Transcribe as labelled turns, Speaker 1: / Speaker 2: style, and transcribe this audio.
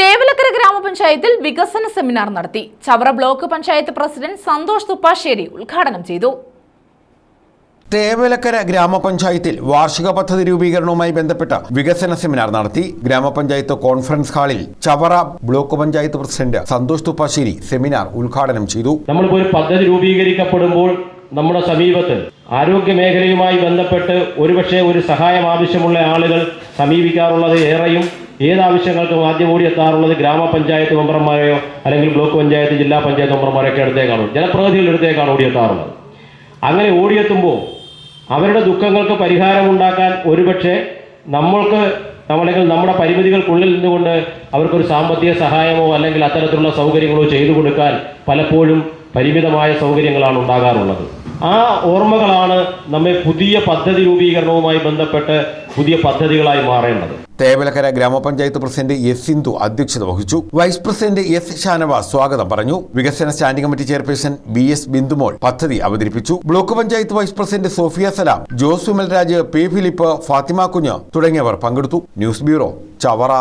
Speaker 1: തേവലക്കര ഗ്രാമപഞ്ചായത്തിൽ വികസന സെമിനാർ നടത്തി. ചവറ ബ്ലോക്ക് പഞ്ചായത്ത് പ്രസിഡന്റ് സന്തോഷ് തുപ്പാശ്ശേരി ഉദ്ഘാടനം ചെയ്തു.
Speaker 2: തേവലക്കര ഗ്രാമപഞ്ചായത്തിൽ വാർഷിക പദ്ധതി രൂപീകരണവുമായി ബന്ധപ്പെട്ട വികസന സെമിനാർ നടത്തി. ഗ്രാമപഞ്ചായത്ത് കോൺഫറൻസ് ഹാളിൽ Chavara block panchayat president Santhosh Thuppassery seminar ഉദ്ഘാടനം ചെയ്തു.
Speaker 3: നമ്മളിപ്പോൾ ഒരു പദ്ധതി രൂപീകരിക്കപ്പെടുമ്പോൾ നമ്മുടെ സമീപത്ത് ആരോഗ്യ മേഖലയുമായി ബന്ധപ്പെട്ട് ഒരുപക്ഷെ ഒരു സഹായം ആവശ്യമുള്ള ആളുകൾ സമീപിക്കാറുള്ളത് ഏറെയും ഏത് ആവശ്യങ്ങൾക്കും ആദ്യം എത്താറുള്ളത് ഗ്രാമപഞ്ചായത്ത് മെമ്പർമാരെയോ അല്ലെങ്കിൽ ബ്ലോക്ക് പഞ്ചായത്ത് ജില്ലാ പഞ്ചായത്ത് മെമ്പർമാരെയൊക്കെ അടുത്തേക്കാണ്. ജനപ്രതിനിധികളുടെ അടുത്തേക്കാണ് ഓടിയെത്താറുള്ളത് അങ്ങനെ ഓടിയെത്തുമ്പോൾ അവരുടെ ദുഃഖങ്ങൾക്ക് പരിഹാരമുണ്ടാക്കാൻ ഒരുപക്ഷെ നമ്മൾക്ക് നമ്മളെങ്കിൽ നമ്മുടെ പരിമിതികൾക്കുള്ളിൽ നിന്നുകൊണ്ട് അവർക്കൊരു സാമ്പത്തിക സഹായമോ അല്ലെങ്കിൽ അത്തരത്തിലുള്ള സൗകര്യങ്ങളോ ചെയ്തു കൊടുക്കാൻ പലപ്പോഴും പരിമിതമായ സൗകര്യങ്ങളാണ് ഉണ്ടാകാറുള്ളത്. ആ ഓർമ്മകളാണ് നമ്മെ പുതിയ പദ്ധതി രൂപീകരണവുമായി ബന്ധപ്പെട്ട് പുതിയ പദ്ധതികളായി മാറേണ്ടത്.
Speaker 2: തേവലക്കര ഗ്രാമപഞ്ചായത്ത് പ്രസിഡന്റ് എസ് സിന്ധു അധ്യക്ഷത വഹിച്ചു. വൈസ് പ്രസിഡന്റ് എസ് ഷാനവാസ് സ്വാഗതം പറഞ്ഞു. വികസന standing committee chairperson B S Bindumol പദ്ധതി അവതരിപ്പിച്ചു. Block panchayat vice president Sofiya Salam Jose Vimalraj P Philip Fathima Kunju തുടങ്ങിയവർ പങ്കെടുത്തു. News bureau Chavara.